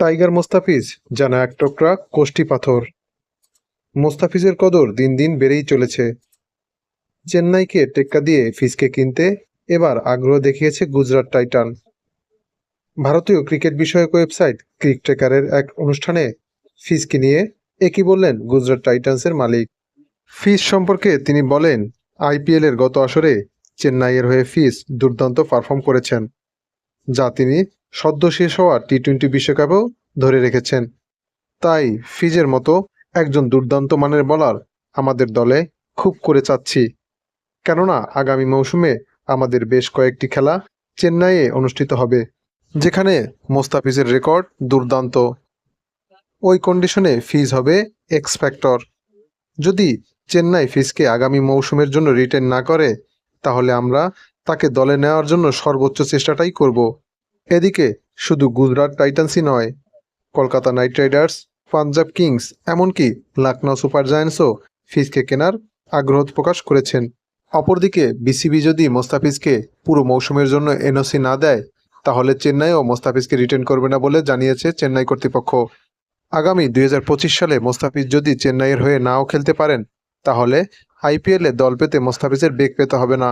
Tiger Mustafiz যেন এক টুকরা কোষ্টি পাথর। মোস্তাফিজের কদর দিন দিন বেড়েই চলেছে। চেন্নাইকে টেক্কা দিয়ে ফিসকে কিনতে এবার আগ্রহ দেখিয়েছে গুজরাট টাইটান। ভারতীয় ক্রিকেট বিষয়ক ওয়েবসাইট ক্রিক ট্রেকারের এক অনুষ্ঠানে ফিসকে নিয়ে একই বললেন গুজরাট টাইটান্সের মালিক। ফিস সম্পর্কে তিনি বলেন, আইপিএল এর গত আসরে চেন্নাইয়ের হয়ে ফিস দুর্দান্ত পারফর্ম করেছেন, যা তিনি সদ্য শেষ হওয়া টি টোয়েন্টি বিশ্বকাপেও ধরে রেখেছেন। তাই ফিজের মতো একজন দুর্দান্ত মানের বলার আমাদের দলে খুব করে চাচ্ছি। কেননা আগামী মৌসুমে আমাদের বেশ কয়েকটি খেলা চেন্নাইয়ে অনুষ্ঠিত হবে, যেখানে মোস্তাফিজের রেকর্ড দুর্দান্ত। ওই কন্ডিশনে ফিজ হবে এক্স ফ্যাক্টর যদি চেন্নাই ফিজকে আগামী মৌসুমের জন্য রিটেন না করে, তাহলে আমরা তাকে দলে নেওয়ার জন্য সর্বোচ্চ চেষ্টাটাই করব। এদিকে, শুধু গুজরাট টাইটান্সই নয়, Kolkata knight riders, Punjab kings, এমনকি লখনৌ সুপার জায়ান্টসও ফিজকে কেনার আগ্রহ প্রকাশ করেছেন। অপরদিকে, বিসিবি যদি মোস্তাফিজকে পুরো মৌসুমের জন্য এনওসি না দেয়, তাহলে চেন্নাইও মোস্তাফিজকে রিটেন করবে না বলে জানিয়েছে চেন্নাই কর্তৃপক্ষ। আগামী দুই হাজার পঁচিশ সালে মোস্তাফিজ যদি চেন্নাইয়ের হয়ে নাও খেলতে পারেন, তাহলে আইপিএলে দল পেতে মোস্তাফিজের বেগ পেতে হবে না।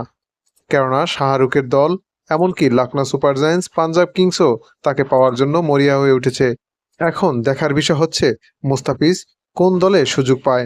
কেননা, শাহরুখের দল এমনকি লখনৌ সুপার জায়েন্টস পাঞ্জাব কিংসও তাকে পাওয়ার জন্য মরিয়া হয়ে উঠেছে। এখন দেখার বিষয় হচ্ছে, মোস্তাফিজ কোন দলে সুযোগ পায়?